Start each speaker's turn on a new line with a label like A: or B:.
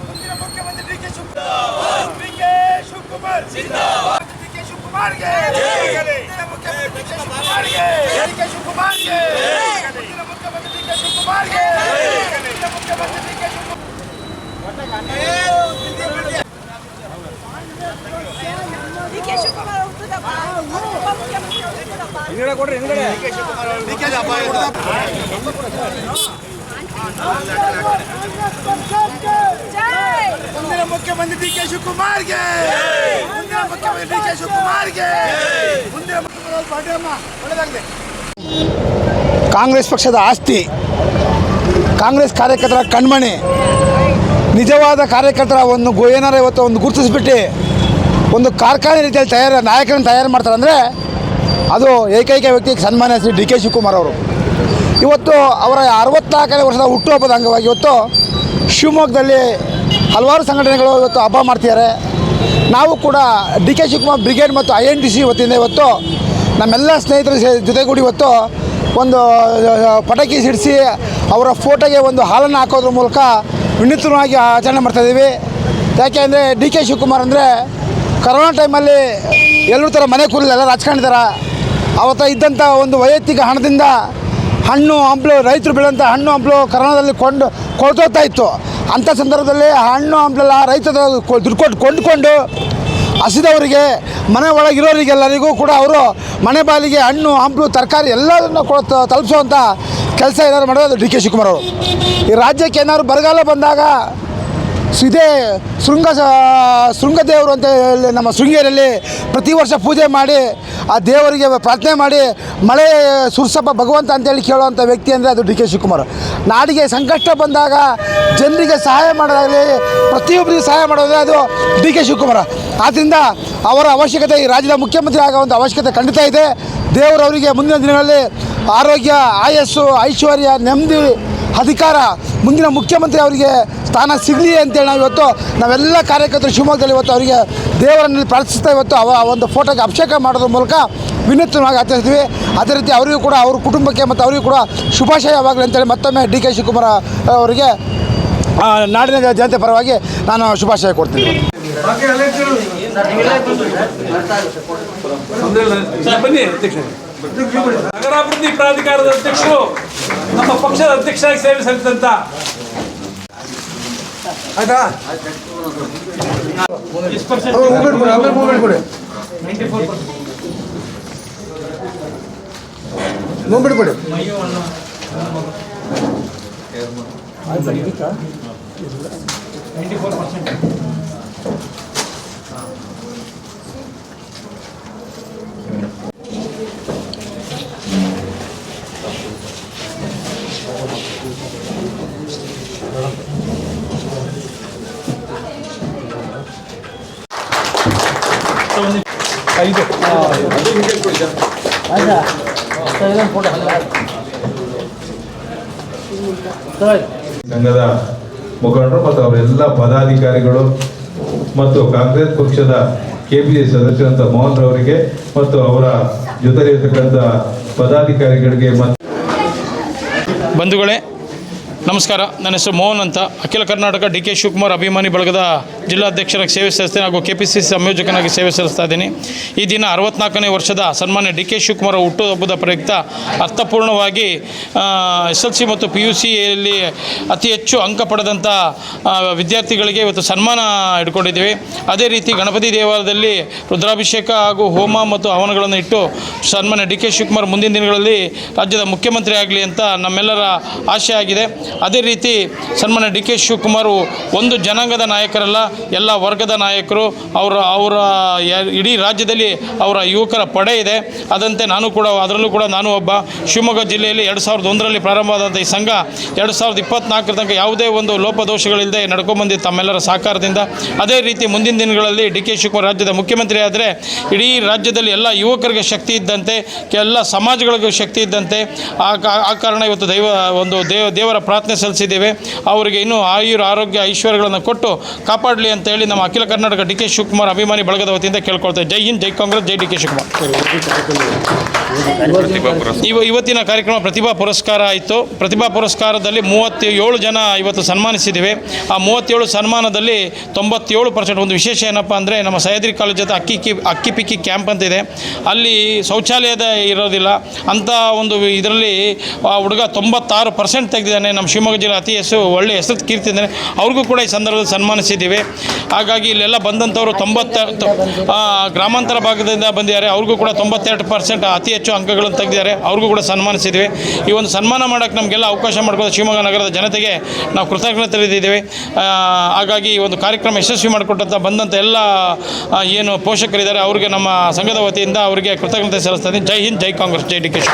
A: ಮುಂದಿನ ಮುಖ್ಯಮಂತ್ರಿ D K Shivakumar D K Shivakumar ಶಿವಕುಮಾರ್ಗೆ ಮುಂದಿನ ಮುಖ್ಯಮಂತ್ರಿ ಡಿ ಕೆ ಶಿವಕುಮಾರ್ಗೆ ಮುಂದಿನ ಮುಖ್ಯಮಂತ್ರಿ ಡಿ ಕೆ ಶಿವಕುಮಾರ್ಗೆ ಮುಂದಿನ ಮುಖ್ಯಮಂತ್ರಿ ಪಾಂಡ್ಯಮ್ಮ, ಒಳ್ಳೆದಾಗಲಿ. ಕಾಂಗ್ರೆಸ್ ಪಕ್ಷದ ಆಸ್ತಿ, ಕಾಂಗ್ರೆಸ್ ಕಾರ್ಯಕರ್ತರ ಕಣ್ಮಣಿ, ನಿಜವಾದ ಕಾರ್ಯಕರ್ತರ ಒಂದು ಏನಾರ ಇವತ್ತು ಒಂದು ಗುರುತಿಸ್ಬಿಟ್ಟು ಒಂದು ಕಾರ್ಖಾನೆ ರೀತಿಯಲ್ಲಿ ತಯಾರು, ನಾಯಕರನ್ನು ತಯಾರು ಮಾಡ್ತಾರೆ ಅಂದರೆ ಅದು ಏಕೈಕ ವ್ಯಕ್ತಿ ಸನ್ಮಾನ್ಯ ಶ್ರೀ ಡಿ ಕೆ ಶಿವಕುಮಾರ್ ಅವರು. ಇವತ್ತು ಅವರ ಅರವತ್ನಾಲ್ಕನೇ ವರ್ಷದ ಹುಟ್ಟುಹಬ್ಬದ ಅಂಗವಾಗಿ ಇವತ್ತು ಶಿವಮೊಗ್ಗದಲ್ಲಿ ಹಲವಾರು ಸಂಘಟನೆಗಳು ಇವತ್ತು ಹಬ್ಬ ಮಾಡ್ತಿದ್ದಾರೆ. ನಾವು ಕೂಡ ಡಿ ಕೆ ಶಿವಕುಮಾರ್ ಬ್ರಿಗೇಡ್ ಮತ್ತು ಐ ಎನ್ ಡಿ ಸಿ ವತಿಯಿಂದ ಇವತ್ತು ನಮ್ಮೆಲ್ಲ ಸ್ನೇಹಿತರ ಜೊತೆಗೂಡಿ ಇವತ್ತು ಒಂದು ಪಟಾಕಿ ಸಿಡಿಸಿ ಅವರ ಫೋಟೋಗೆ ಒಂದು ಹಾಲನ್ನು ಹಾಕೋದ್ರ ಮೂಲಕ ವಿನೂತನವಾಗಿ ಆಚರಣೆ ಮಾಡ್ತಾಯಿದ್ದೀವಿ ಯಾಕೆ ಅಂದರೆ ಡಿ ಕೆ ಶಿವಕುಮಾರ್ ಅಂದರೆ ಕರೋನಾ ಟೈಮಲ್ಲಿ ಎಲ್ಲರೂ ಥರ ಮನೆ ಕೂರಲಿಲ್ಲ ಎಲ್ಲ ರಾಜಕಾರಣಿದಾರ ಅವತ್ತ ಇದ್ದಂಥ ಒಂದು ವೈಯಕ್ತಿಕ ಹಣದಿಂದ ಹಣ್ಣು, ಹಂಪಲು, ರೈತರು ಬೆಳೆದಂಥ ಹಣ್ಣು, ಹಂಪಲು ಕರೋನಾದಲ್ಲಿ ಕೊಂಡು ಕೊಳ್ತೋಗ್ತಾ ಇತ್ತು. ಅಂಥ ಸಂದರ್ಭದಲ್ಲಿ ಹಣ್ಣು, ಹಂಪಲೆಲ್ಲ ರೈತರ ದುಡ್ಡು ಕೊಟ್ಟು ಕೊಂಡುಕೊಂಡು ಹಸಿದವರಿಗೆ, ಮನೆ ಒಳಗಿರೋರಿಗೆಲ್ಲರಿಗೂ ಕೂಡ ಅವರು ಮನೆ ಬಾಲಿಗೆ ಹಣ್ಣು, ಹಂಪಲು, ತರಕಾರಿ ಎಲ್ಲದನ್ನು ಕೊಡ ತಲುಪಿಸುವಂಥ ಕೆಲಸ ಏನಾದ್ರು ಮಾಡೋದು ಡಿ ಕೆ ಶಿವಕುಮಾರ್ ಅವರು. ಈ ರಾಜ್ಯಕ್ಕೆ ಏನಾದ್ರು ಬರಗಾಲ ಬಂದಾಗ ಸೊ ಇದೇ ಶೃಂಗ ಶೃಂಗದೇವರು ಅಂತ ಹೇಳಿ ನಮ್ಮ ಶೃಂಗೇರಿಯಲ್ಲಿ ಪ್ರತಿ ವರ್ಷ ಪೂಜೆ ಮಾಡಿ ಆ ದೇವರಿಗೆ ಪ್ರಾರ್ಥನೆ ಮಾಡಿ ಮಳೆ ಸುರ್ಸಪ್ಪ ಭಗವಂತ ಅಂತೇಳಿ ಕೇಳುವಂಥ ವ್ಯಕ್ತಿ ಅಂದರೆ ಅದು ಡಿ ಕೆ ಶಿವಕುಮಾರ್. ನಾಡಿಗೆ ಸಂಕಷ್ಟ ಬಂದಾಗ ಜನರಿಗೆ ಸಹಾಯ ಮಾಡೋದಾಗಲಿ, ಪ್ರತಿಯೊಬ್ಬರಿಗೆ ಸಹಾಯ ಮಾಡೋದೇ ಅದು ಡಿ ಕೆ ಶಿವಕುಮಾರ. ಆದ್ದರಿಂದ ಅವರ ಅವಶ್ಯಕತೆ, ಈ ರಾಜ್ಯದ ಮುಖ್ಯಮಂತ್ರಿ ಆಗೋ ಒಂದು ಅವಶ್ಯಕತೆ ಖಂಡಿತ ಇದೆ. ದೇವರು ಅವರಿಗೆ ಮುಂದಿನ ದಿನಗಳಲ್ಲಿ ಆರೋಗ್ಯ, ಆಯಸ್ಸು, ಐಶ್ವರ್ಯ, ನೆಮ್ಮದಿ ಅಧಿಕಾರ ಮುಂದಿನ ಮುಖ್ಯಮಂತ್ರಿ ಅವರಿಗೆ ಸ್ಥಾನ ಸಿಗಲಿ ಅಂತೇಳಿ ನಾವು ಇವತ್ತು ನಾವೆಲ್ಲ ಕಾರ್ಯಕರ್ತರು ಶಿವಮೊಗ್ಗದಲ್ಲಿ ಇವತ್ತು ಅವರಿಗೆ ದೇವರನ್ನು ಪ್ರಾರ್ಥಿಸ್ತಾ ಇವತ್ತು ಅವ ಆ ಒಂದು ಫೋಟೋಗೆ ಅಭಿಷೇಕ ಮಾಡೋದ್ರ ಮೂಲಕ ವಿನೂತನವಾಗಿ ಆಚರಿಸ್ತೀವಿ. ಅದೇ ರೀತಿ ಅವರಿಗೂ ಕೂಡ ಅವ್ರ ಕುಟುಂಬಕ್ಕೆ ಮತ್ತು ಅವರಿಗೂ ಕೂಡ ಶುಭಾಶಯವಾಗಲಿ ಅಂತೇಳಿ ಮತ್ತೊಮ್ಮೆ ಡಿ ಕೆ ಶಿವಕುಮಾರ ಅವರಿಗೆ ಆ, ನಾಡಿನ ಜನತೆ ಪರವಾಗಿ ನಾನು ಶುಭಾಶಯ ಕೊಡ್ತೀನಿ
B: ಬನ್ನಿ ನಗರಾಭಿವೃದ್ಧಿ ಪ್ರಾಧಿಕಾರದ ಅಧ್ಯಕ್ಷರು ನಮ್ಮ ಪಕ್ಷದ ಅಧ್ಯಕ್ಷರಾಗಿ ಸೇವೆ ಸಲ್ಲಿಸಿದಂತ
A: ಆಯ್ತಾ? ನೋಡ್ಬಿಡ್ಬೇಡಿ
C: ಸಂಘದ ಮುಖಂಡರು ಮತ್ತು ಅವರೆಲ್ಲ ಪದಾಧಿಕಾರಿಗಳು ಮತ್ತು ಕಾಂಗ್ರೆಸ್ ಪಕ್ಷದ ಕೆ ಪಿ ಸದಸ್ಯರಂತ ಮೋಹನ್ ರವರಿಗೆ ಮತ್ತು ಅವರ ಜೊತೆಲಿರ್ತಕ್ಕಂಥ ಪದಾಧಿಕಾರಿಗಳಿಗೆ
D: ಬಂಧುಗಳೇ ನಮಸ್ಕಾರ. ನನ್ನ ಹೆಸರು ಮೋಹನ್ ಅಂತ. ಅಖಿಲ ಕರ್ನಾಟಕ ಡಿ ಕೆ ಶಿವಕುಮಾರ್ ಅಭಿಮಾನಿ ಬಳಗದ ಜಿಲ್ಲಾಧ್ಯಕ್ಷರಾಗಿ ಸೇವೆ ಸಲ್ಲಿಸ್ತೇನೆ ಹಾಗೂ ಕೆ ಪಿ ಸಿ ಸಿ ಸಂಯೋಜಕನಾಗಿ ಸೇವೆ ಸಲ್ಲಿಸ್ತಾ ಇದ್ದೀನಿ. ಈ ದಿನ ಅರವತ್ನಾಲ್ಕನೇ ವರ್ಷದ ಸನ್ಮಾನ್ಯ ಡಿ ಕೆ ಶಿವಕುಮಾರ್ ಹುಟ್ಟುಹಬ್ಬದ ಪ್ರಯುಕ್ತ ಅರ್ಥಪೂರ್ಣವಾಗಿ ಎಸ್ ಎಲ್ ಸಿ ಮತ್ತು ಪಿ ಯು ಸಿಯಲ್ಲಿ ಅತಿ ಹೆಚ್ಚು ಅಂಕ ಪಡೆದಂಥ ವಿದ್ಯಾರ್ಥಿಗಳಿಗೆ ಇವತ್ತು ಸನ್ಮಾನ ಇಟ್ಕೊಂಡಿದ್ದೀವಿ ಅದೇ ರೀತಿ ಗಣಪತಿ ದೇವಾಲಯದಲ್ಲಿ ರುದ್ರಾಭಿಷೇಕ ಹಾಗೂ ಹೋಮ ಮತ್ತು ಹವನಗಳನ್ನು ಇಟ್ಟು ಸನ್ಮಾನ್ಯ ಡಿ ಕೆ ಶಿವಕುಮಾರ್ ಮುಂದಿನ ದಿನಗಳಲ್ಲಿ ರಾಜ್ಯದ ಮುಖ್ಯಮಂತ್ರಿ ಆಗಲಿ ಅಂತ ನಮ್ಮೆಲ್ಲರ ಆಶೆ ಆಗಿದೆ. ಅದೇ ರೀತಿ ಸನ್ಮಾನ್ಯ ಡಿ ಕೆ ಶಿವಕುಮಾರ್ ಒಂದು ಜನಾಂಗದ ನಾಯಕರಲ್ಲ, ಎಲ್ಲ ವರ್ಗದ ನಾಯಕರು, ಅವರ ಅವರ ಇಡೀ ರಾಜ್ಯದಲ್ಲಿ ಅವರ ಯುವಕರ ಪಡೆ ಇದೆ. ಅದಂತೆ ನಾನು ಕೂಡ, ಅದರಲ್ಲೂ ಕೂಡ ನಾನು ಒಬ್ಬ ಶಿವಮೊಗ್ಗ ಜಿಲ್ಲೆಯಲ್ಲಿ ಎರಡು ಸಾವಿರದ ಒಂದರಲ್ಲಿ ಪ್ರಾರಂಭವಾದಂಥ ಈ ಸಂಘ, ಎರಡು ಸಾವಿರದ ಇಪ್ಪತ್ನಾಲ್ಕರ ತನಕ ಯಾವುದೇ ಒಂದು ಲೋಪದೋಷಗಳಿಲ್ಲದೆ ನಡ್ಕೊಂಡ್ಬಂದಿ ತಮ್ಮೆಲ್ಲರ ಸಹಕಾರದಿಂದ. ಅದೇ ರೀತಿ ಮುಂದಿನ ದಿನಗಳಲ್ಲಿ ಡಿ ಕೆ ಶಿವಕುಮಾರ್ ರಾಜ್ಯದ ಮುಖ್ಯಮಂತ್ರಿ ಆದರೆ ಇಡೀ ರಾಜ್ಯದಲ್ಲಿ ಎಲ್ಲ ಯುವಕರಿಗೆ ಶಕ್ತಿ ಇದ್ದಂತೆ, ಎಲ್ಲ ಸಮಾಜಗಳಿಗೂ ಶಕ್ತಿ ಇದ್ದಂತೆ, ಆ ಕಾರಣ ಇವತ್ತು ದೈವ, ಒಂದು ದೇವ, ದೇವರ ಪ್ರಾರ್ಥನೆ ಸಲ್ಲಿಸಿದ್ದೇವೆ. ಅವರಿಗೆ ಇನ್ನೂ ಆಯುರ್ ಆರೋಗ್ಯ ಐಶ್ವರ್ಯಗಳನ್ನು ಕೊಟ್ಟು ಕಾಪಾಡಲಿ ಅಂತ ಹೇಳಿ ನಮ್ಮ ಅಖಿಲ ಕರ್ನಾಟಕ ಡಿ ಕೆ ಶಿವಕುಮಾರ್ ಅಭಿಮಾನಿ ಬಳಗದ ವತಿಯಿಂದ ಕೇಳ್ಕೊಳ್ತೇವೆ ಜೈ ಹಿಂದ್, ಜೈ ಕಾಂಗ್ರೆಸ್, ಜೈ ಡಿ ಕೆ ಶಿವಕುಮಾರ್. ಇವ ಇವತ್ತಿನ ಕಾರ್ಯಕ್ರಮ ಪ್ರತಿಭಾ ಪುರಸ್ಕಾರ ಆಯಿತು. ಪ್ರತಿಭಾ ಪುರಸ್ಕಾರದಲ್ಲಿ ಮೂವತ್ತೇಳು ಜನ ಇವತ್ತು ಸನ್ಮಾನಿಸಿದ್ದೀವಿ. ಆ ಮೂವತ್ತೇಳು ಸನ್ಮಾನದಲ್ಲಿ ತೊಂಬತ್ತೇಳು ಪರ್ಸೆಂಟ್ ಒಂದು ವಿಶೇಷ ಏನಪ್ಪ ಅಂದರೆ ನಮ್ಮ ಸಹ್ಯಾದ್ರಿ ಕಾಲೇಜ್ ಜೊತೆ ಅಕ್ಕಿ ಅಕ್ಕಿ ಪಿಕ್ಕಿ ಕ್ಯಾಂಪ್ ಅಂತ ಇದೆ. ಅಲ್ಲಿ ಶೌಚಾಲಯದ ಇರೋದಿಲ್ಲ. ಅಂಥ ಒಂದು ಇದರಲ್ಲಿ ಆ ಹುಡುಗ ತೊಂಬತ್ತಾರು ಪರ್ಸೆಂಟ್ ತೆಗೆದಿದ್ದಾನೆ. ನಮ್ಮ ಶಿವಮೊಗ್ಗ ಜಿಲ್ಲೆ ಅತಿ ಹೆಸರು, ಒಳ್ಳೆ ಹೆಸರು ಕೀರ್ತಿದ್ದಾರೆ ಅವ್ರಿಗೂ ಕೂಡ ಈ ಸಂದರ್ಭದಲ್ಲಿ ಸನ್ಮಾನಿಸಿದ್ದೀವಿ. ಹಾಗಾಗಿ ಇಲ್ಲೆಲ್ಲ ಬಂದಂಥವರು ತೊಂಬತ್ತ ಗ್ರಾಮಾಂತರ ಭಾಗದಿಂದ ಬಂದಿದ್ದಾರೆ. ಅವ್ರಿಗೂ ಕೂಡ ತೊಂಬತ್ತೆರಡು ಪರ್ಸೆಂಟ್ ಅತಿ ಹೆಚ್ಚು ಅಂಕಗಳನ್ನು ತೆಗೆದಿದ್ದಾರೆ. ಅವ್ರಿಗೂ ಕೂಡ ಸನ್ಮಾನಿಸಿದ್ದೀವಿ. ಈ ಒಂದು ಸನ್ಮಾನ ಮಾಡೋಕ್ಕೆ ನಮಗೆಲ್ಲ ಅವಕಾಶ ಮಾಡಿಕೊಡೋ ಶಿವಮೊಗ್ಗ ನಗರದ ಜನತೆಗೆ ನಾವು ಕೃತಜ್ಞತೆ ತಿಳಿದಿದ್ದೀವಿ. ಹಾಗಾಗಿ ಈ ಒಂದು ಕಾರ್ಯಕ್ರಮ ಯಶಸ್ವಿ ಮಾಡಿಕೊಟ್ಟಂಥ ಬಂದಂಥ ಎಲ್ಲ ಏನು ಪೋಷಕರಿದ್ದಾರೆ, ಅವರಿಗೆ ನಮ್ಮ ಸಂಘದ ವತಿಯಿಂದ ಅವರಿಗೆ ಕೃತಜ್ಞತೆ ಸಲ್ಲಿಸ್ತಾ ಜೈ ಹಿಂದ್, ಜೈ ಕಾಂಗ್ರೆಸ್, ಜೈ ಡಿ ಕೆ